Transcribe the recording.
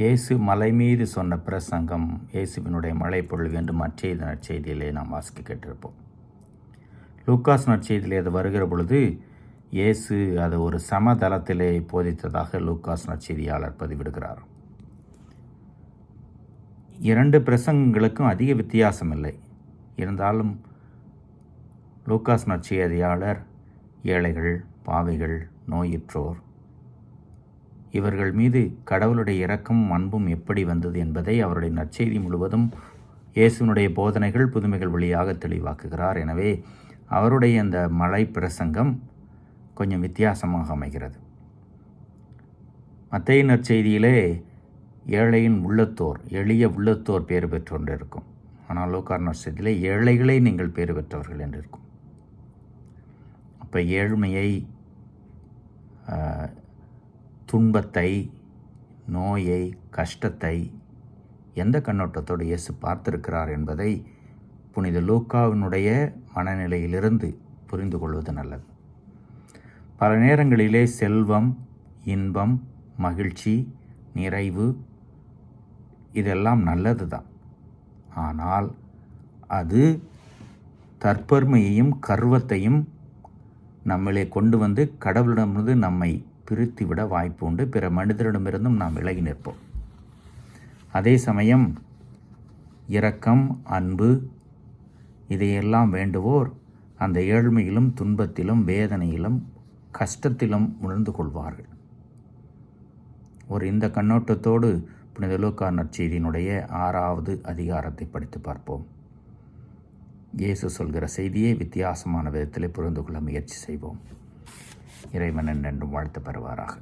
இயேசு மலை மீது சொன்ன பிரசங்கம் இயேசுவினுடைய மழை பொருள் என்று மற்ற நற்செய்தியிலே நாம் வாசிக்க கேட்டிருப்போம். லூக்காஸ் நற்செய்தியிலே அது வருகிற பொழுது இயேசு அது ஒரு சமதளத்திலே போதித்ததாக லூக்காஸ் நற்செய்தியாளர் பதிவிடுகிறார். இரண்டு பிரசங்கங்களுக்கும் அதிக வித்தியாசம் இல்லை இருந்தாலும் லூக்காஸ் நற்செய்தியாளர் ஏழைகள் பாவைகள் நோயுற்றோர் இவர்கள் மீது கடவுளுடைய இரக்கமும் அன்பும் எப்படி வந்தது என்பதை அவருடைய நற்செய்தி முழுவதும் இயேசுனுடைய போதனைகள் புதுமைகள் வழியாக தெளிவாக்குகிறார். எனவே அவருடைய அந்த மலை பிரசங்கம் கொஞ்சம் வித்தியாசமாக அமைகிறது. மத்திய நற்செய்தியிலே ஏழையின் உள்ளத்தோர் எளிய உள்ளத்தோர் பேறு பெற்றொன்று இருக்கும். ஆனால் லோக்கார் நற்செய்தியிலே ஏழைகளே நீங்கள் பேறு பெற்றவர்கள் என்று இருக்கும். அப்போ ஏழ்மையை துன்பத்தை நோயை கஷ்டத்தை எந்த கண்ணோட்டத்தோடு இயேசு பார்த்திருக்கிறார் என்பதை புனித லூக்காவினுடைய மனநிலையிலிருந்து புரிந்து கொள்வது நல்லது. பல நேரங்களிலே செல்வம் இன்பம் மகிழ்ச்சி நிறைவு இதெல்லாம் நல்லது தான் ஆனால் அது தற்பெருமையையும் கர்வத்தையும் நம்மளே கொண்டு வந்து கடவுளிடமிருந்து நம்மை பிரித்துவிட வாய்ப்பு உண்டு பிற மனிதரிடமிருந்தும் நாம் விலகி நிற்போம். அதே சமயம் இரக்கம் அன்பு இதையெல்லாம் வேண்டுவோர் அந்த ஏழ்மையிலும் துன்பத்திலும் வேதனையிலும் கஷ்டத்திலும் உணர்ந்து கொள்வார்கள். ஒரு இந்த கண்ணோட்டத்தோடு புனித லூக்கா நற்செய்தியினுடைய ஆறாவது அதிகாரத்தை படித்து பார்ப்போம். இயேசு சொல்கிற செய்தியை வித்தியாசமான விதத்தில் புரிந்து கொள்ள முயற்சி செய்வோம். இறைவன் என்றும் வாழ்த்து பெறுவாராக.